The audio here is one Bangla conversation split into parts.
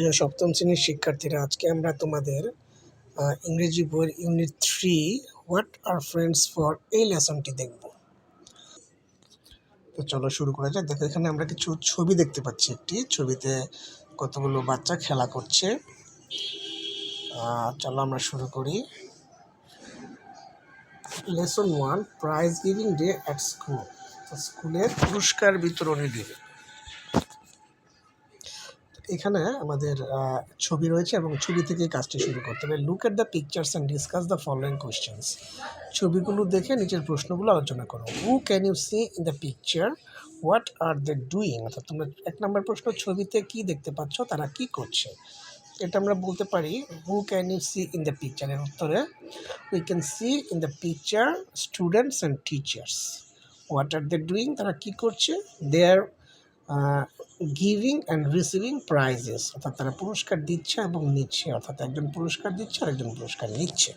প্রিয় সপ্তম শ্রেণির শিক্ষার্থীরা, আজকে আমরা তোমাদের ইংরেজি বইয়ের unit three, what are friends for এই লেসনটি দেখব। তো চলো শুরু করা যাক। দেখো, এখানে আমরা কিছু ছবি দেখতে পাচ্ছি একটি। ছবিতে কতগুলো বাচ্চা খেলা করছে। চলো আমরা শুরু করি। Lesson one prize giving day at school স্কুলের পুরস্কার বিতরণী দিন। এখানে আমাদের ছবি রয়েছে এবং ছবি থেকে কাজটি শুরু করতে হবে। Look at the pictures and discuss the following questions ছবিগুলো দেখে নিজের প্রশ্নগুলো আলোচনা করো। Who can you see in the picture what are they doing অর্থাৎ তোমরা এক নম্বর প্রশ্ন, ছবিতে কি দেখতে পাচ্ছ, তারা কি করছে? এটা আমরা বলতে পারি who can you see in the পিকচারের উত্তরে we can see in the picture students and teachers what are they doing তারা কি করছে? They are giving and receiving prizes অর্থাৎ তারা পুরস্কার দিচ্ছে এবং নিচ্ছে, অর্থাৎ একজন পুরস্কার দিচ্ছে আর একজন পুরস্কার নিচ্ছে।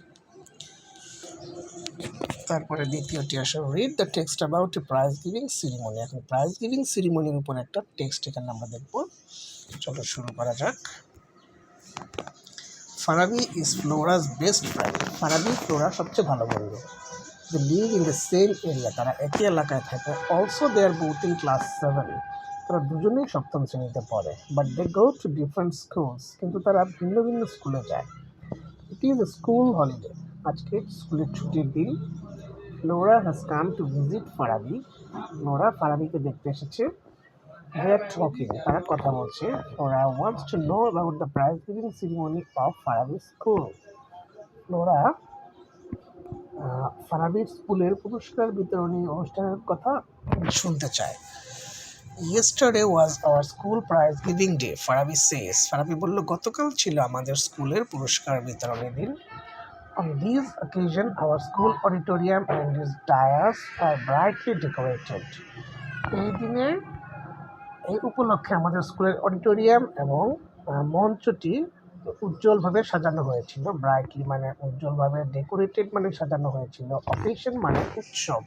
তারপরে দ্বিতীয়টি আসে read the text about a prize giving ceremony এখন প্রাইজ গিভিং সিরিমনির উপর একটা টেক্সট এখানে আমরা দেখব। চলো শুরু করা যাক। Farabi is Flora's best friend Farabi Flora সবচেয়ে ভালো বন্ধু। They live in the same area তারা একই এলাকায় থাকে। Also they are both in class seven তারা দুজনেই সপ্তম শ্রেণীতে পড়ে but they go to different schools কিন্তু তারা ভিন্ন ভিন্ন স্কুলে যায়। ইট ইজ স্কুল হলিডে আজকে স্কুলের ছুটির দিন। Flora has come to visit Farabi Flora ফারাবিকে দেখতে এসেছে। তারা কথা বলছে। Flora wants to know about the prize giving ceremony of Farabi school ah, ফারাবির স্কুলের পুরস্কার বিতরণী অনুষ্ঠানের কথা শুনতে চায়। Yesterday was our school prize giving day Farabi says Farabi বলল গতকাল ছিল আমাদের স্কুলের পুরস্কার বিতরণের দিন। On this occasion, our school auditorium and its dais are brightly decorated. এই দিনে এই উপলক্ষে আমাদের স্কুলের অডিটোরিয়াম এবং মঞ্চটি উজ্জ্বলভাবে সাজানো হয়েছিল। ব্রাইটলি মানে উজ্জ্বলভাবে ডেকোরেটেড মানে সাজানো হয়েছিল। অকেশন মানে উৎসব।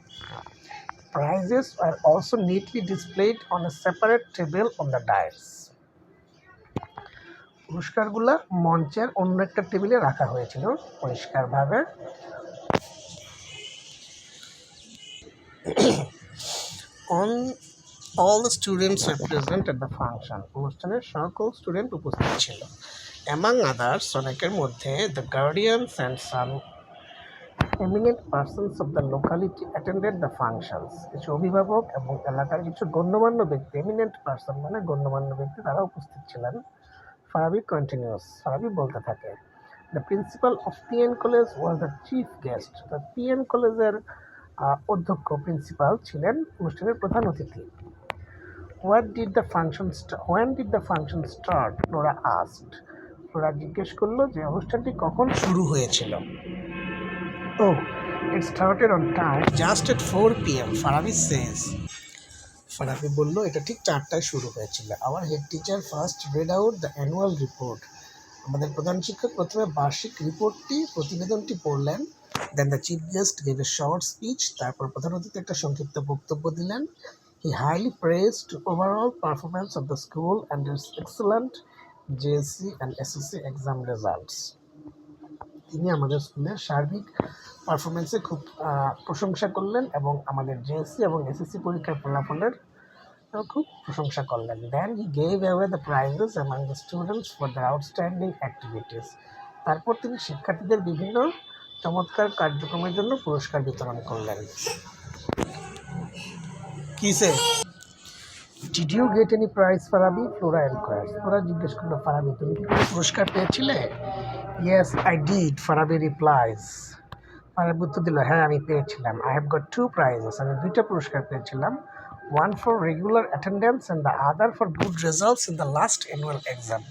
Prizes are also neatly displayed on a separate table on the dais পুরস্কারগুলো মঞ্চের অন্য একটা টেবিলে রাখা হয়েছিল পরিষ্কারভাবে the students were present at the function অনুষ্ঠানের সকল স্টুডেন্ট উপস্থিত ছিল অ্যামাং আদার্স অনেকের মধ্যে the guardians and some eminent persons of the locality attended the functions কিছু অভিভাবক এবং এলাকার কিছু গণ্যমান্য ব্যক্তি এমিনেন্ট পার্সন মানে গণ্যমান্য ব্যক্তি তারা উপস্থিত ছিলেন। ফারাবি কন্টিনিউস ফারাবি বলতে থাকে the principal of PN college was the chief guest the PN কলেজের অধ্যক্ষ প্রিন্সিপাল ছিলেন অনুষ্ঠানের প্রধান অতিথি। What did the function when did the function start Flora asked Flora জিজ্ঞেস করল যে অনুষ্ঠানটি কখন শুরু হয়েছিল? It started on time just at four P M Farabi says Farabi বলল, এটা ঠিক চারটায় শুরু হয়েছিল। Our head teacher first read out the annual report আমাদের প্রধান শিক্ষক প্রথমে বার্ষিক রিপোর্টটি প্রতিবেদনটি পড়লেন then the chief guest gave a short speech তারপর প্রধান অতিথি একটা সংক্ষিপ্ত বক্তব্য দিলেন। He highly praised overall performance of the school and its excellent JSC and SSC exam results তিনি আমাদের স্কুলের সার্বিক পারফরমেন্সে খুব প্রশংসা করলেন এবং আমাদের জেএসসি এবং এসএসসি পরীক্ষার ফলাফলের খুব প্রশংসা করলেন। Then he gave away the prizes among the students for the outstanding activities তারপর তিনি শিক্ষার্থীদের বিভিন্ন চমৎকার কার্যক্রমের জন্য পুরস্কার বিতরণ করলেন। কিসে did you get any prize Farabi Flora enquires Flora জিজ্ঞেস করল, ফারাবি, তুমি পুরস্কার পেয়েছিলে? Yes I did Farabi replies Farabi উত্তর দিল হ্যাঁ আমি পেয়েছিলাম। I have got two prizes আমি দুইটা পুরস্কার পেয়েছিলাম। One for regular attendance and the other for good results in the last annual exam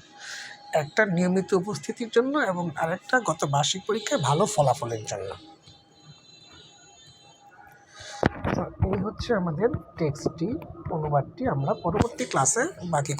একটা নিয়মিত উপস্থিতির জন্য এবং আরেকটা গত বার্ষিক পরীক্ষায় ভালো ফলাফলের জন্য। তো এই হচ্ছে আমাদের টেক্সটটি অনুবাদটি আমরা পরবর্তী ক্লাসে বাকি